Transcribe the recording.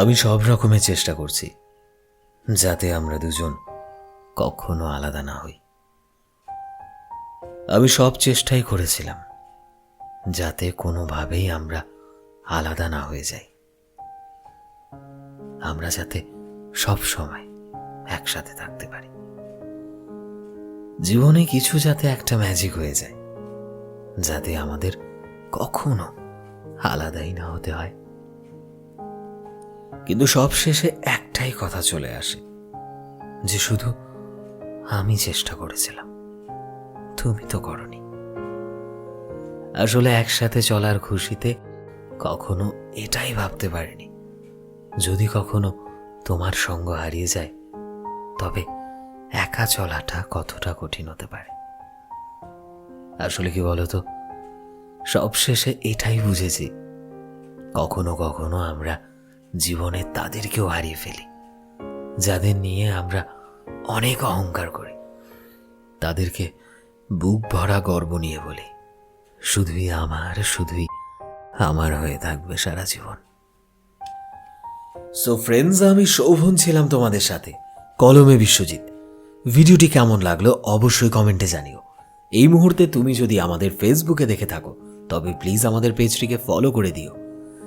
আমি সব রকমের চেষ্টা করছি, যাতে আমরা দুজন কখনো আলাদা না হই। আমি সব চেষ্টাই করেছিলাম, যাতে কোনোভাবেই আমরা আলাদা না হয়ে যাই। আমরা যাতে সব সময় একসাথে থাকতে পারি। জীবনে কিছু যাতে একটা ম্যাজিক হয়ে যায়, যাতে আমাদের কখনো আলাদাই না হতে হয়। কিন্তু সব শেষে একটাই কথা চলে আসে, যে শুধু আমি চেষ্টা করেছিলাম। তুমি তো করনি। আসলে একসাথে চলার খুশিতে কখনো এটাই ভাবতে পারিনি, যদি কখনো তোমার সঙ্গ হারিয়ে যায়, তবে একা চলাটা কতটা কঠিন হতে পারে? আসলে কি বলতো, সবশেষে এটাই বুঝেছি, কখনো কখনো আমরা জীবনে তাদেরকেও হারিয়ে ফেলি। যাদের নিয়ে আমরা অনেক অহংকার করি। তাদেরকে বুক ভরা গর্ব নিয়ে বলি, শুধুই আমার শুধুই আমার হয়ে থাকবে সারা জীবন। সো ফ্রেন্ডস আমি শোভন ছিলাম তোমাদের সাথে কলমে বিশ্বজিৎ। ভিডিওটি কেমন লাগল অবশ্যই কমেন্টে জানিও। এই মুহূর্তে তুমি যদি আমাদের ফেসবুকে দেখে থাকো, তবে প্লিজ আমাদের পেজটিকে ফলো করে দিও।